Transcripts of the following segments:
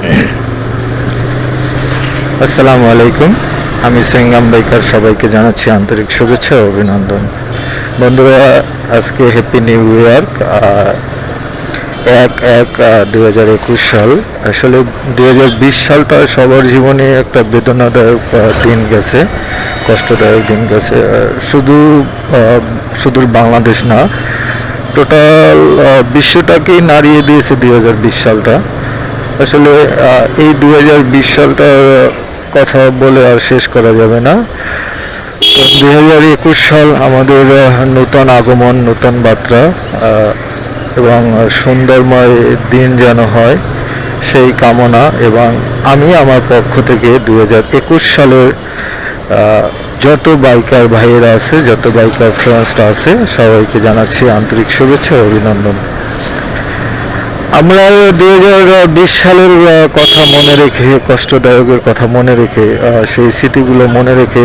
আসসালামু আলাইকুম। আমি সিঙ্গাম বাইকার সবাইকে জানাচ্ছি আন্তরিক শুভেচ্ছা ও অভিনন্দন। বন্ধুরা, আজকে হ্যাপি নিউ ইয়ার এক এক দু হাজার একুশ সাল। আসলে দু হাজার বিশ সালটা সবার জীবনে একটা বেদনাদায়ক দিন গেছে, কষ্টদায়ক দিন গেছে। শুধু শুধু বাংলাদেশ না, টোটাল বিশ্বটাকেই নাড়িয়ে দিয়েছে দুই হাজার বিশ সালটা। আসলে এই দু হাজার বিশ সালটার কথা বলে আর শেষ করা যাবে না। তো দুই হাজার একুশ সাল আমাদের নূতন আগমন, নূতন বার্তা এবং সুন্দরময় দিন যেন হয়, সেই কামনা এবং আমি আমার পক্ষ থেকে দু হাজার একুশ সালের যত বাইকার ভাইয়েরা আছে, যত বাইকার ফ্রেন্ডসরা আছে, সবাইকে জানাচ্ছি আন্তরিক শুভেচ্ছা অভিনন্দন। আমরা দুই হাজার বিশ সালের কথা মনে রেখে, কষ্টদায়কের কথা মনে রেখে সেই স্মৃতিগুলো মনে রেখে,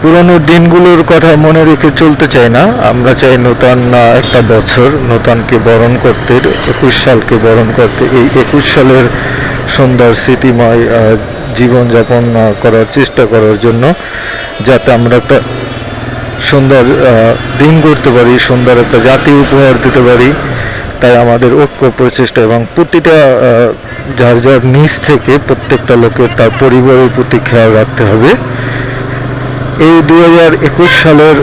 পুরনো দিনগুলোর কথা মনে রেখে চলতে চাই না। আমরা চাই নতুন একটা বছর, নতুনকে বরণ করতে, একুশ সালকে বরণ করতে, এই একুশ সালের সুন্দর স্মৃতিময় জীবনযাপন করার চেষ্টা করার জন্য যাতে আমরা একটা সুন্দর দিন করতে পারি, সুন্দর একটা জাতি উপহার দিতে পারি। তাই আমাদের ঐক্য প্রচেষ্টা এবং প্রতিটা যার যার নিজ থেকে প্রত্যেকটা লোকের তার পরিবারের প্রতি খেয়াল রাখতে হবে। এই দু হাজার একুশ সালের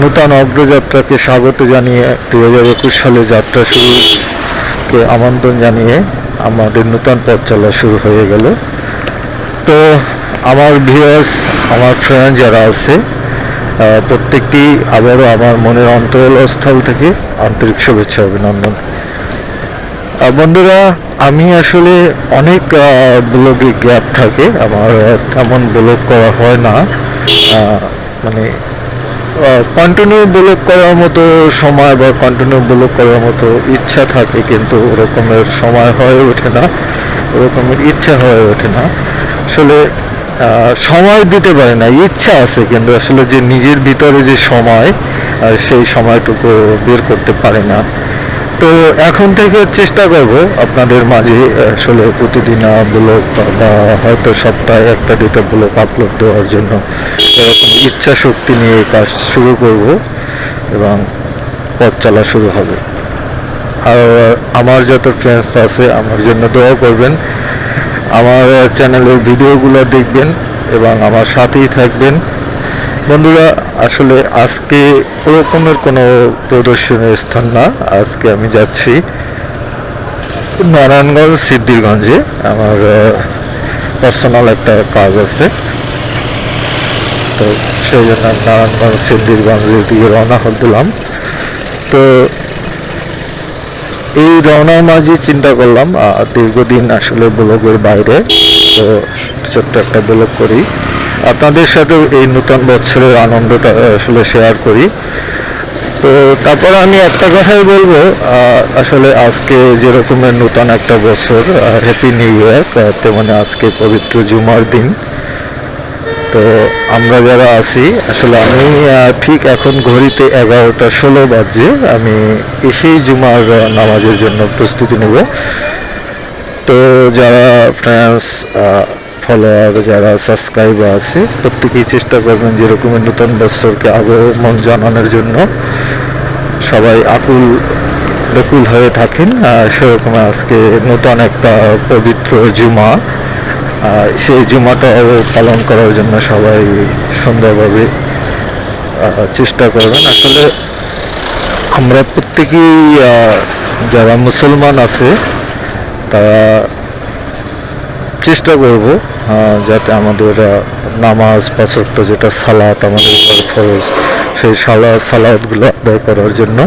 নূতন অগ্রযাত্রাকে স্বাগত জানিয়ে দু হাজার একুশ সালে যাত্রা শুরুকে আমন্ত্রণ জানিয়ে আমাদের নূতন পথ চলা শুরু হয়ে গেল। তো আমার ভিউয়ার্স আমার ফ্রেন্ড যারা আছে প্রত্যেকটি আবারও আমার মনের অন্তরস্থল থেকে আন্তরিক শুভেচ্ছা, অভিনন্দন। বন্ধুরা, আমি আসলে অনেক ব্লগে গ্যাপ থাকে। আমার তেমন ব্লগ করা হয় না। মানে কন্টিনিউ ব্লগ করার মতো সময় বা কন্টিনিউ ব্লগ করার মতো ইচ্ছা থাকে, কিন্তু ওরকমের সময় হয়ে ওঠে না। ওরকমের ইচ্ছা হয়ে ওঠে না। আসলে সময় দিতে পারে না, ইচ্ছা আছে, কিন্তু আসলে যে নিজের ভিতরে যে সময় সেই সময়টুকু বের করতে পারে না। তো এখন থেকে চেষ্টা করব আপনাদের মাঝে, আসলে প্রতিদিন ব্লগ বা হয়তো সপ্তাহে একটা দুটো ব্লগ আপলোড দেওয়ার জন্য এরকম ইচ্ছা শক্তি নিয়ে কাজ শুরু করব এবং পথ চলা শুরু হবে। আর আমার যত ফ্রেন্ডস আছে, আমার জন্য দোয়া করবেন। আমার চ্যানেলের ভিডিওগুলো দেখবেন এবং আমার সাথেই থাকবেন। বন্ধুরা, আসলে আজকে ওরকমের কোনো প্রদর্শনের স্থান না। আজকে আমি যাচ্ছি নারায়ণগঞ্জ সিদ্ধিরগঞ্জে। আমার পার্সোনাল একটা কাজ আছে। তো সেই জন্য নারায়ণগঞ্জ সিদ্ধিরগঞ্জের দিকে রওনা দিলাম। তো এই রওনার মাঝে চিন্তা করলাম দীর্ঘদিন আসলে ব্লগের বাইরে, তো ছোট্ট একটা ব্লগ করি। আপনাদের সাথেও এই নতুন বছরের আনন্দটা আসলে শেয়ার করি। তো তারপর আমি একটা কথাই বলব আসলে আজকে যেরকমের নতুন একটা বছর হ্যাপি নিউ ইয়ার তেমনি আজকে পবিত্র জুমার দিন। তো আমরা যারা আছি, আসলে আমি ঠিক এখন ঘড়িতে এগারোটা ষোলো বাজে আমি এসেই জুমার নামাজের জন্য প্রস্তুতি নেব। তো যারা ফ্রান্স ফলোয়ার যারা সাবস্ক্রাইবার আছে, প্রত্যেকেই চেষ্টা করবেন যেরকমের নতুন বছরকে আগমন জানানোর জন্য। সবাই আকুল বেকুল হয়ে থাকেন। সেরকম আজকে নতুন একটা পবিত্র জুমা। সেই জুমাটাও পালন করার জন্য সবাই সুন্দরভাবে চেষ্টা করবেন। আসলে আমরা প্রত্যেকেই যারা মুসলমান আছে, তারা চেষ্টা করব যাতে আমাদের নামাজ, পাঁচক্ত যেটা সালাত, আমাদের ফরজ, সেই সালা সালাদগুলো আদায় করার জন্য।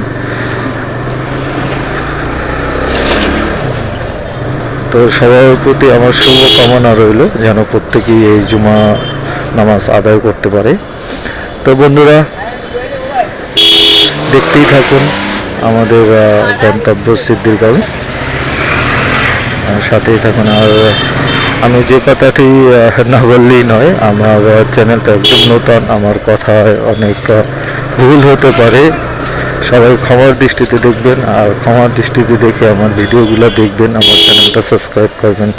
তো সবার প্রতি আমার শুভকামনা রইল যেন প্রত্যেকেই এই জুমা নামাজ আদায় করতে পারে। তো বন্ধুরা, দেখতেই থাকুন আমাদের গন্তব্য সিদ্ধিরগঞ্জ। আর সাথেই থাকুন আর আমি যে কথাটি না বললেই নয়, আমার চ্যানেলটা একদম নতুন, আমার কথায় অনেক ভুল হতে পারে। সবাই ক্ষমার দৃষ্টিতে দেখবেন আর ক্ষমার দৃষ্টিতে দেখে আমার ভিডিওগুলো দেখবেন, আমার চ্যানেলটা সাবস্ক্রাইব করবেন।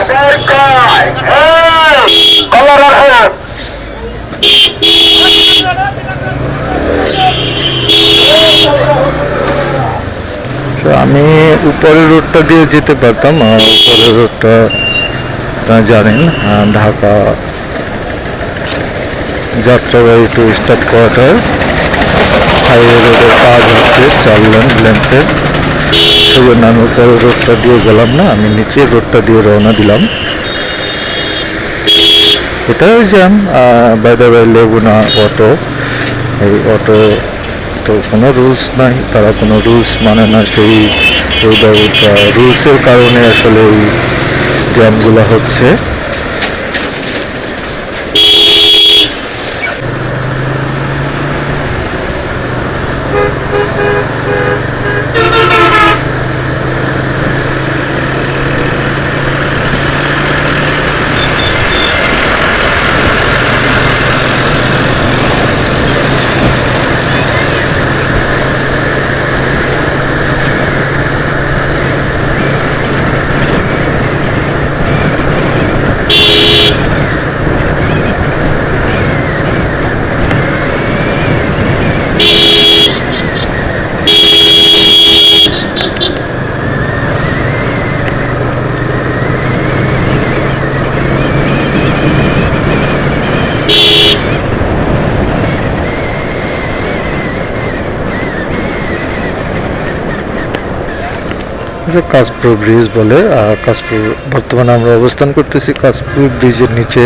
আধার কার্ড কলার রাখো তো আমি উপরের রোডটা দিয়ে যেতে পারতাম, আর উপরের রোডটা জানেন Dhaka Jatrabari to staff quarter highway রোডের কাজ হচ্ছে, চার লেন লেন্থের সেই জন্য আমি উপরের রোডটা দিয়ে গেলাম না, আমি নিচের রোডটা দিয়ে রওনা দিলাম। এটাই জ্যাম বাই দ্য ওয়ে লেগুনা অটো এই অটো তো কোনো রুলস নাই, তারা কোনো রুলস মানে না সেই রুলসের কারণে আসলে এই জ্যামগুলো হচ্ছে। এটা কাশপুর ব্রিজ বলে কাশপুর বর্তমানে আমরা অবস্থান করতেছি কাশপুর ব্রিজের নিচে।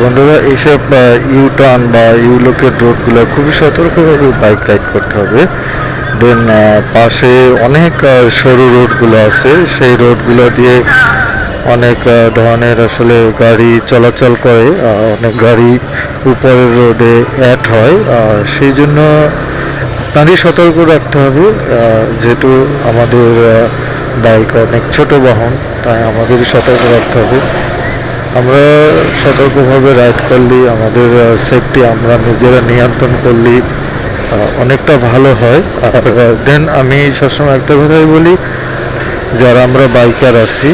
বন্ধুরা, এইসব ইউ টার্ন বা ইউলোকের রোডগুলো খুবই সতর্কভাবে বাইক রাইড করতে হবে। দেন পাশে অনেক সরু রোডগুলো আছে। সেই রোডগুলো দিয়ে অনেক ধরনের আসলে গাড়ি চলাচল করে। অনেক গাড়ি উপরের রোডে অ্যাড হয়। সেই জন্য আপনারই সতর্ক রাখতে হবে। যেহেতু আমাদের বাইক অনেক ছোট বাহন, তাই আমাদেরই সতর্ক রাখতে হবে। আমরা সতর্কভাবে রাইড করলে, আমাদের সেফটি আমরা নিজেরা নিয়ন্ত্রণ করলে অনেকটা ভালো হয়। আর দেন আমি সবসময় একটা কথাই বলি, যারা আমরা বাইকার আছি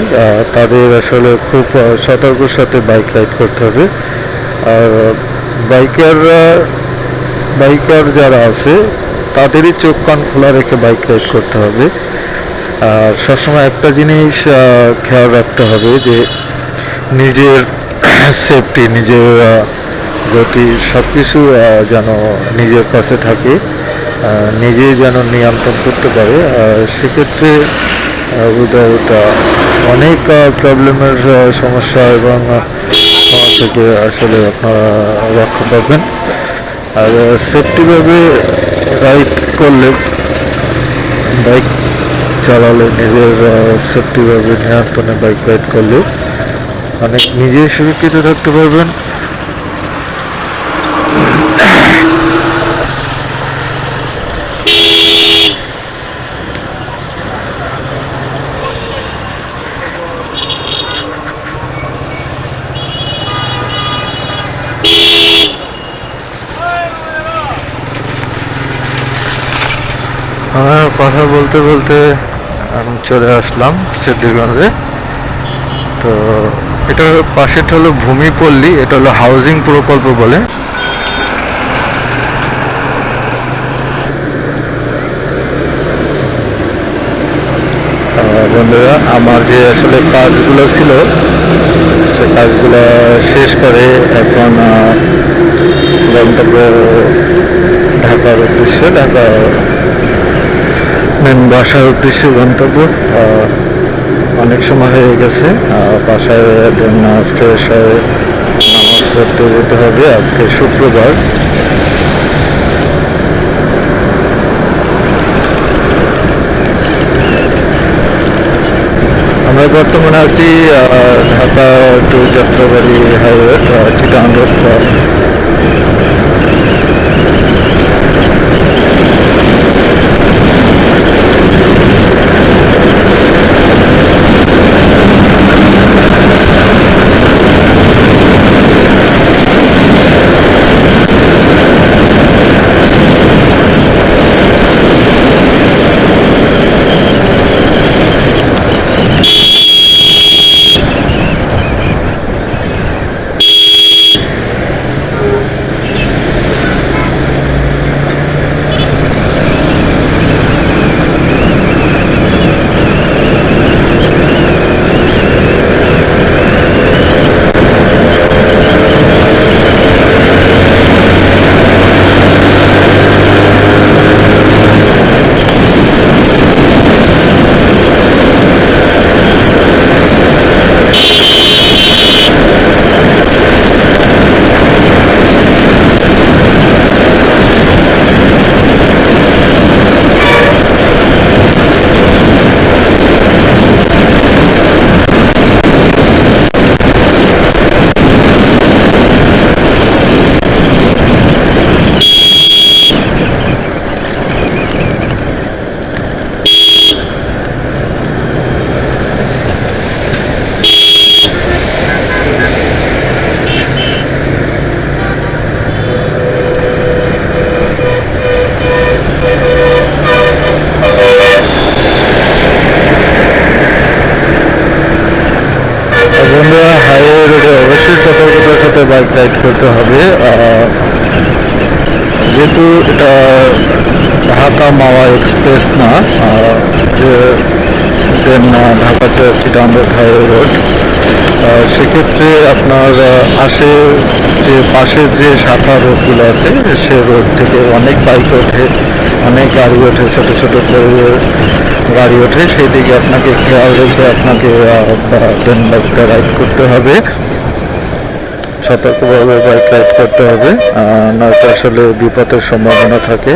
তাদের আসলে খুব সতর্কর সাথে বাইক রাইড করতে হবে। আর বাইকাররা বাইকার যারা আছে, তাদেরই চোখ কান খোলা রেখে বাইক রাইড করতে হবে। আর সবসময় একটা জিনিস খেয়াল রাখতে হবে যে নিজের সেফটি নিজের গতি সব কিছু যেন নিজের কাছে থাকে নিজেই যেন নিয়ন্ত্রণ করতে পারে সেক্ষেত্রে উইদাউট অনেক প্রবলেমের সমস্যা এবং সমস্যা থেকে আসলে আপনারা রক্ষা পাবেন। আর সেফটিভাবে রাইড করলে বাইক চালালে, নিজের সেফটিভাবে নিয়ন্ত্রণে বাইক রাইড করলে মানে অনেক নিজে সুরক্ষিত থাকতে পারবেন। কথা বলতে বলতে আমি চলে আসলাম সিদ্ধিরগঞ্জে তো এটার পাশেটা হলো ভূমিপল্লী এটা হলো হাউজিং প্রকল্প বলে। বন্ধুরা, আমার যে আসলে কাজগুলো ছিল, সে কাজগুলো শেষ করে এখন গন্তব্য ঢাকার উদ্দেশ্যে ঢাকা মেন বাসার উদ্দেশ্যে গন্তব্য। অনেক সময় হয়ে গেছে। বাসায় নামাজ হবে, আজকে শুক্রবার। আমরা বর্তমানে আছি Dhaka to Jatrabari highway Chittagong road bike ride করতে হবে যেহেতু এটা ঢাকা মাওয়া এক্সপ্রেস না যে then Dhaka Chittagong highway road সেক্ষেত্রে আপনার আশে যে পাশের যে শাখা রোডগুলো আছে, সে রোড থেকে অনেক বাইক ওঠে, অনেক গাড়ি ওঠে, ছোটো ছোটো গাড়ি ওঠে, সেই দিকে আপনাকে খেয়াল রেখে আপনাকে দেন বাইকটা রাইড করতে হবে। সতর্কভাবে বাইক রাইড করতে হবে। নয়তো আসলে বিপদের সম্ভাবনা থাকে।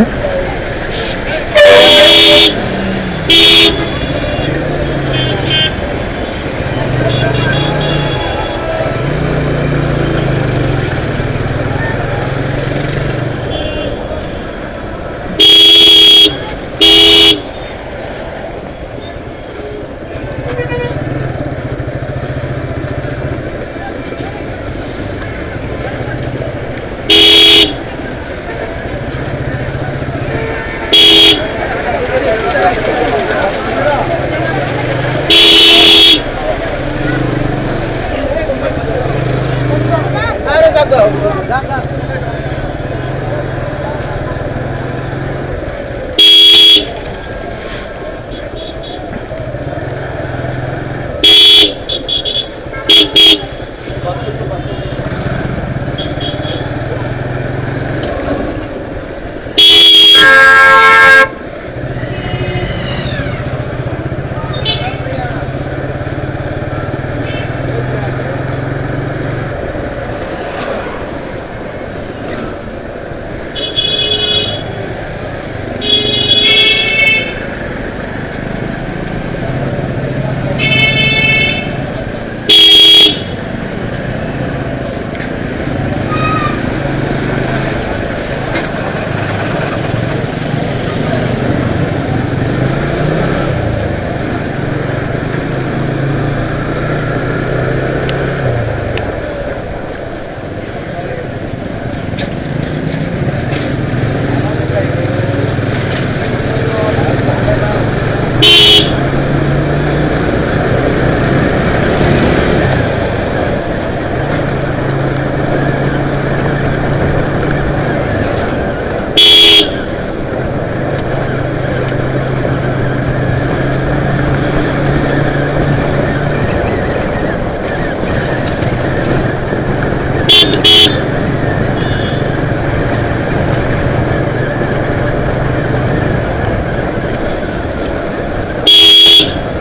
Amen.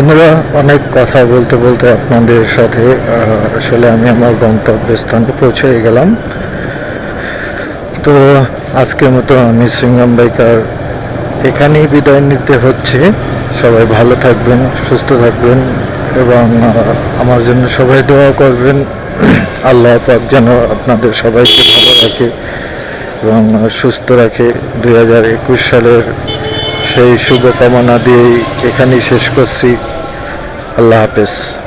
বন্ধুরা, অনেক কথা বলতে বলতে আপনাদের সাথে আসলে আমি আমার গন্তব্যস্থানে পৌঁছে গেলাম। তো আজকের মতো আমি সিঙ্গাম বাইকার এখানেই বিদায় নিতে হচ্ছে। সবাই ভালো থাকবেন, সুস্থ থাকবেন এবং আমার জন্য সবাই দোয়া করবেন। আল্লাহ পাক যেন আপনাদের সবাইকে ভালো রাখে এবং সুস্থ রাখে। দুই হাজার একুশ সালের সেই শুভকামনা দিয়েই এখানেই শেষ করছি। আল্লাহ হাফেজ।